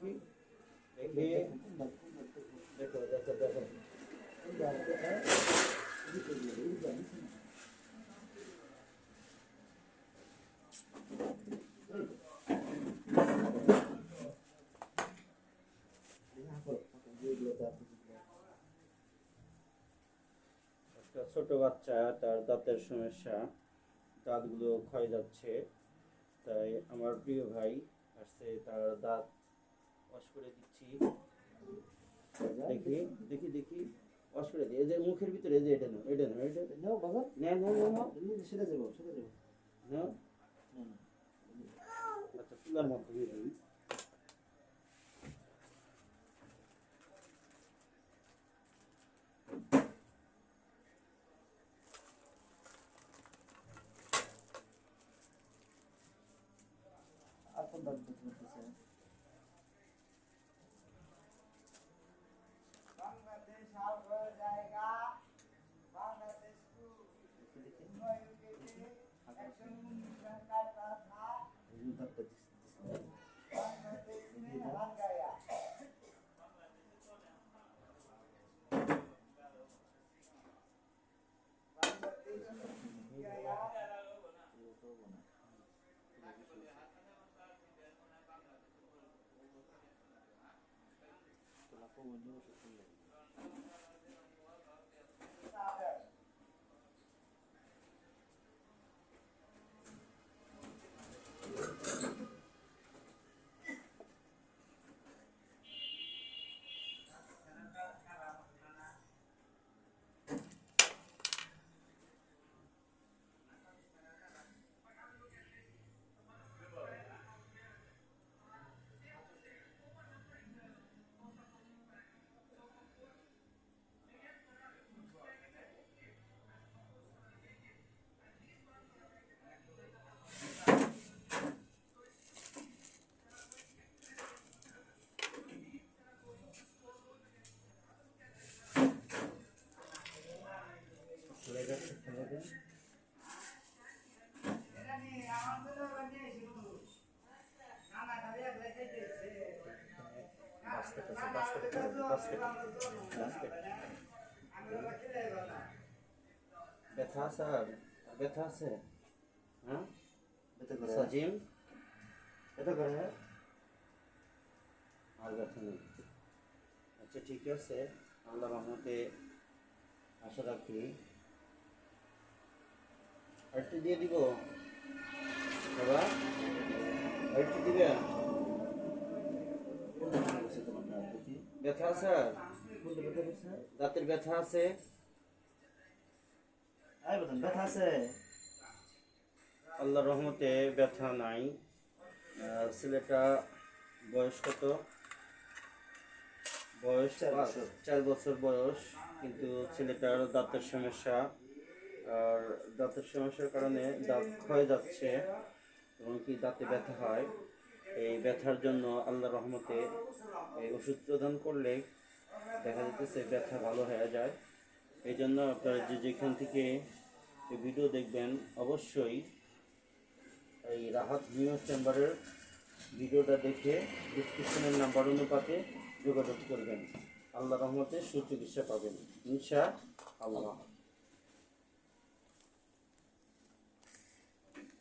একটা ছোট বাচ্চা, তার দাঁতের সমস্যা, দাঁতগুলো ক্ষয় যাচ্ছে। তাই আমার প্রিয় ভাই আসছে তার দাঁত ওয়াশ করে দিচ্ছি। দেখি দেখি দেখি। ওয়াশ করে দিই। এই যে মুখের ভিতরে এই যে এটা নাও এটা নাও এটা নাও। বাবা। নাও নাও নাও সেটা যাব সেটা যাব। নাও। আচ্ছা চুলার মধ্যে দিয়ে দিই। আর কোন দাঁত ধরতে এই দাঁতটা দিচ্ছে বাংলাদেশ ব্যথা আছে আর ব্যথা আছে হ্যাঁ এতে করে সাজিম এতে করে হ্যাঁ আর ব্যথা নেই আচ্ছা ঠিক আছে আল্লাহ রহমতে আশা রাখি আরেকটু দিয়ে দিব বাবা আরেকটু দিবে কোনটা ভালো গেছে তোমার দাঁত দেখি ব্যথা আছে? আর দাঁতের ব্যথা আছে? ব্যথা আছে। আল্লাহ রহমতে ব্যথা নাই। ছেলেটা বয়স কত? বয়স চার বছর। চার বছর বয়স কিন্তু ছেলেটার দাঁতের সমস্যা আর দাঁতের সমস্যার কারণে দাঁত ক্ষয় যাচ্ছে এবং কি দাঁতে ব্যথা হয়। এই ব্যথার জন্য আল্লাহ রহমতে এই ওষুধ প্রদান করলে দেখা যেতেছে ব্যথা ভালো হয়ে যায়। এই জন্য আপনারা যে যেখান থেকে ভিডিও দেখবেন, অবশ্যই এই রাহাত নিউজ চেম্বারের ভিডিওটা দেখে ডিসক্রিপশনের নাম্বার অনুপাতে যোগাযোগ করবেন। আল্লাহ রহমতে সুচিকিৎসা পাবেন। ইনশা আল্লাহ।